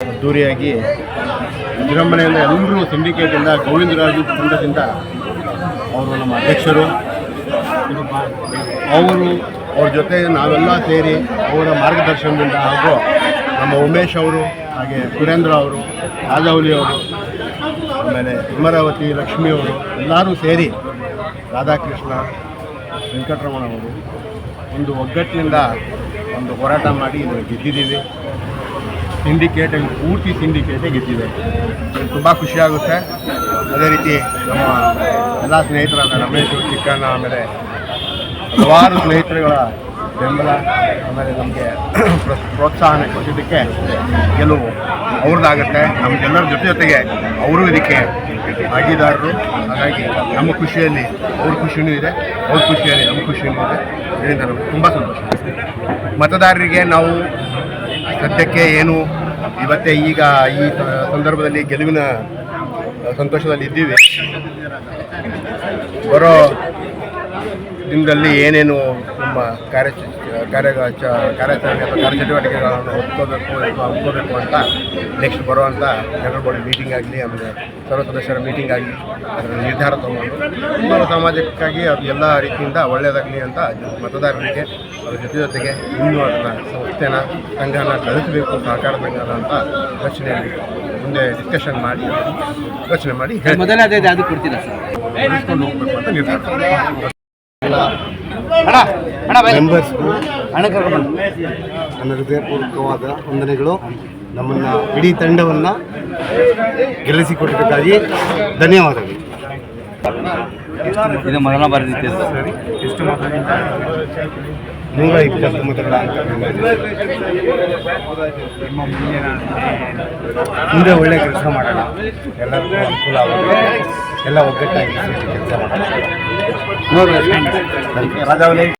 ಅದ್ದೂರಿಯಾಗಿ ವಿಜೃಂಭಣೆಯಿಂದ ಎಲ್ಲರೂ ಸಿಂಡಿಕೇಟಿಂದ ಗೋವಿಂದರಾಜು ತಂಡದಿಂದ ಅವರು ನಮ್ಮ ಅಧ್ಯಕ್ಷರು ಅವರು ಅವ್ರ ಜೊತೆ ನಾವೆಲ್ಲ ಸೇರಿ ಅವರ ಮಾರ್ಗದರ್ಶನದಿಂದ ಹಾಗೂ ನಮ್ಮ ಉಮೇಶ್ ಅವರು, ಹಾಗೆ ಸುರೇಂದ್ರ ಅವರು ರಾಜೌಲಿ ಅವರು, ಆಮೇಲೆ ಅಮರಾವತಿ, ಲಕ್ಷ್ಮಿ ಅವರು, ಎಲ್ಲರೂ ಸೇರಿ ರಾಧಾಕೃಷ್ಣ, ವೆಂಕಟರಮಣ ಅವರು ಒಂದು ಒಗ್ಗಟ್ಟಿನಿಂದ ಒಂದು ಹೋರಾಟ ಮಾಡಿ ಇದನ್ನು ಗೆದ್ದಿದ್ದೀವಿ. ಸಿಂಡಿಕೇಟಲ್ಲಿ, ಪೂರ್ತಿ ಸಿಂಡಿಕೇಟೇ ಗೆದ್ದಿದೆ. ತುಂಬ ಖುಷಿಯಾಗುತ್ತೆ ಅದೇ ರೀತಿ ನಮ್ಮ ಎಲ್ಲ ಸ್ನೇಹಿತರಾದ ರಮೇಶ್ ಚಿಕ್ಕಣ್ಣ, ಆಮೇಲೆ ಹಲವಾರು ಸ್ನೇಹಿತರುಗಳ ಬೆಂಬಲ, ಆಮೇಲೆ ನಮಗೆ ಪ್ರೋತ್ಸಾಹನ ಕೊಟ್ಟಿದ್ದಕ್ಕೆ ಗೆಲುವು ಅವ್ರದ್ದಾಗುತ್ತೆ. ನಮಗೆಲ್ಲರ ಜೊತೆ ಜೊತೆಗೆ ಅವರು ಇದಕ್ಕೆ ಭಾಗಿದಾರರು. ಹಾಗಾಗಿ ನಮ್ಮ ಖುಷಿಯಲ್ಲಿ ಅವ್ರ ಖುಷಿಯೂ ಇದೆ, ಅವ್ರ ಖುಷಿಯಲ್ಲಿ ನಮ್ಮ ಖುಷಿಯೂ ಇದೆ. ಇದರಿಂದ ನಮಗೆ ತುಂಬ ಸಂತೋಷ. ಮತದಾರರಿಗೆ ನಾವು ಸದ್ಯಕ್ಕೆ ಏನು ಇವತ್ತೇ ಈಗ ಈ ಸಂದರ್ಭದಲ್ಲಿ ಗೆಲುವಿನ ಸಂತೋಷದಲ್ಲಿ ಇದ್ದೀವಿ. ಬರೋ ದಿನದಲ್ಲಿ ಏನೇನು ನಮ್ಮ ಕಾರ್ಯ ಕಾರ್ಯ ಕಾರ್ಯಾಚರಣೆ ಅಥವಾ ಕಾರ್ಯಚಟುವಟಿಕೆಗಳನ್ನು ಒಪ್ಕೋಬೇಕು ಅಥವಾ ಒಪ್ಕೋಬೇಕು ಅಂತ ನೆಕ್ಸ್ಟ್ ಬರುವಂಥ ಜನರಲ್ ಬಾಡಿ ಮೀಟಿಂಗ್ ಆಗಲಿ ಆಮೇಲೆ ಸರ್ವ ಸದಸ್ಯರ ಮೀಟಿಂಗ್ ಆಗಲಿ ಅದರ ನಿರ್ಧಾರ ತಗೊಂಡು ನಮ್ಮ ಸಮಾಜಕ್ಕಾಗಿ ಅದು ಎಲ್ಲ ರೀತಿಯಿಂದ ಒಳ್ಳೆಯದಾಗಲಿ ಅಂತ ಮತದಾರರಿಗೆ ಅದ್ರ ಜೊತೆ ಜೊತೆಗೆ ಇನ್ನೂ ಅದನ್ನು ಸಂಸ್ಥೆನ ಸಂಘನ ಬೆಳೆಸಬೇಕು ಸಹಕಾರ ಸಂಘನ ಅಂತ ಯೋಚನೆಯಲ್ಲಿ ಮುಂದೆ ಡಿಸ್ಕಷನ್ ಮಾಡಿ ಯೋಚನೆ ಮಾಡಿ ಮೊದಲಾದ ಕೊಡ್ತೀರಾ ಸರ್? ಹೋಗ್ಬೇಕು ಅಂತ ನಿರ್ಧಾರ ಮೆಂಬರ್ಸ್ಗೂ ನನ್ನ ಹೃದಯಪೂರ್ವಕವಾದ ವಂದನೆಗಳು. ನಮ್ಮನ್ನು ಇಡೀ ತಂಡವನ್ನು ಗೆಲ್ಲಿಸಿಕೊಟ್ಟಿದ್ದಕ್ಕಾಗಿ ಧನ್ಯವಾದಗಳು. ಇದು ಮೊದಲ ಬಾರಿ ಸರಿ ಎಷ್ಟು ನೂರ ಇಪ್ಪತ್ತು ಮತಗಳ ಮುಂದೆ ಒಳ್ಳೆ ಕೆಲಸ ಮಾಡೋಣ. ಎಲ್ಲರಿಗೂ ಅನುಕೂಲ ಆಗುತ್ತೆ. ಎಲ್ಲ ಒಗ್ಗಟ್ಟಾಗಿ. ಕೆಲಸ ಮಾಡೋಣ ರಾಜಾವಲಿ